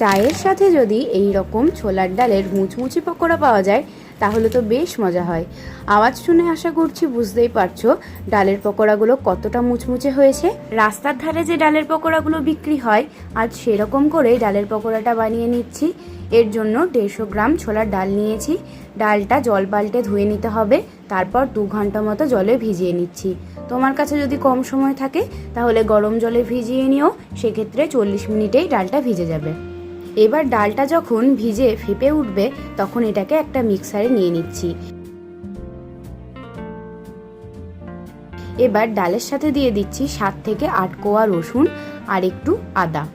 চায়ের সাথে যদি এই রকম ছোলার ডালের মুচমুচি পকোড়া পাওয়া যায়, তাহলে তো বেশ মজা হয়। আওয়াজ শুনে আশা করছি বুঝতেই পারছ ডালের পকোড়াগুলো কতটা মুচমুচে হয়েছে। রাস্তার ধারে যে ডালের পকোড়াগুলো বিক্রি হয়, আজ সেরকম করেই ডালের পকোড়াটা বানিয়ে নিচ্ছি। এর জন্য দেড়শো গ্রাম ছোলার ডাল নিয়েছি। ডালটা জল পাল্টে ধুয়ে নিতে হবে, তারপর দু ঘণ্টা মতো জলে ভিজিয়ে নিচ্ছি। তোমার কাছে যদি কম সময় থাকে, তাহলে গরম জলে ভিজিয়ে নিও, সেক্ষেত্রে চল্লিশ মিনিটেই ডালটা ভিজে যাবে। এবার ডালটা যখন ভিজে ফেপে উঠবে, তখন এটাকে একটা মিক্সারে নিয়ে নিচ্ছি। এবার ডালের সাথে দিয়ে দিচ্ছি সাত থেকে আট কোয়া রসুন আর একটু আদা।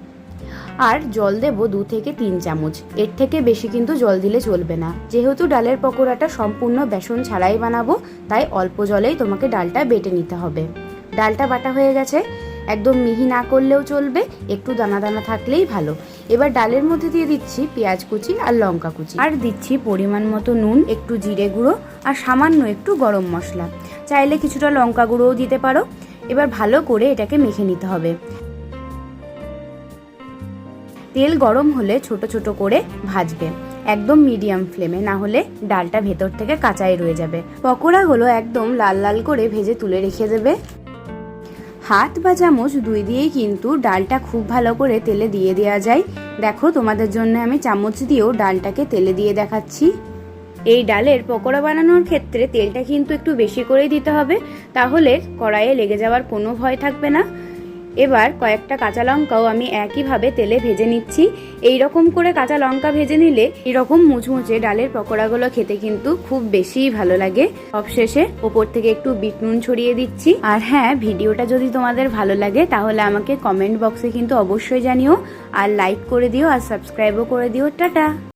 আর জল দেব দু থেকে তিন চামচ। এর থেকে বেশি কিন্তু জল দিলে চলবে না। যেহেতু ডালের পকোড়াটা সম্পূর্ণ বেসন ছাড়াই বানাবো, তাই অল্প জলেই তোমাকে ডালটা বেটে নিতে হবে। ডালটা বাটা হয়ে গেছে। একদম মিহি না করলেও চলবে, একটু দানা দানা থাকলেই ভালো। এবার ডালের মধ্যে দিয়ে দিচ্ছি পেঁয়াজ কুচি আর লঙ্কা কুচি। আর দিচ্ছি পরিমাণ মতো নুন, একটু জিরে গুঁড়ো আর সামান্য একটু গরম মশলা। চাইলে কিছুটা লঙ্কা গুঁড়োও দিতে পারো। এবার ভালো করে এটাকে মেখে নিতে হবে। তেল গরম হলে ছোট ছোট করে ভাজবে। একদম মিডিয়াম ফ্লেমে, না হলে ডালটা ভেতর থেকে কাঁচাই রয়ে যাবে। পকোড়াগুলো একদম লাল লাল করে ভেজে তুলে রেখে দেবে। হাত বা চামচ দুই দিয়েই কিন্তু ডালটা খুব ভালো করে তেলে দিয়ে দেওয়া যায়। দেখো, তোমাদের জন্য আমি চামচ দিয়েও ডালটাকে তেলে দিয়ে দেখাচ্ছি। এই ডালের পকোড়া বানানোর ক্ষেত্রে তেলটা কিন্তু একটু বেশি করেই দিতে হবে। তাহলে কড়াইয়ে লেগে যাওয়ার কোনো ভয় থাকবে না। এবার কয়েকটা কাঁচা লঙ্কাও আমি একইভাবে তেলে ভেজে নিচ্ছি। এই রকম করে কাঁচা লঙ্কা ভেজে নিলে এরকম মুচমুচে ডালের পকোড়াগুলো খেতে কিন্তু খুব বেশিই ভালো লাগে। সবশেষে ওপর থেকে একটু বিট নুন ছড়িয়ে দিচ্ছি। আর হ্যাঁ ভিডিওটা যদি তোমাদের ভালো লাগে তাহলে আমাকে কমেন্ট বক্সে কিন্তু অবশ্যই জানিও। আর লাইক করে দিও আর সাবস্ক্রাইবও করে দিও। টাটা!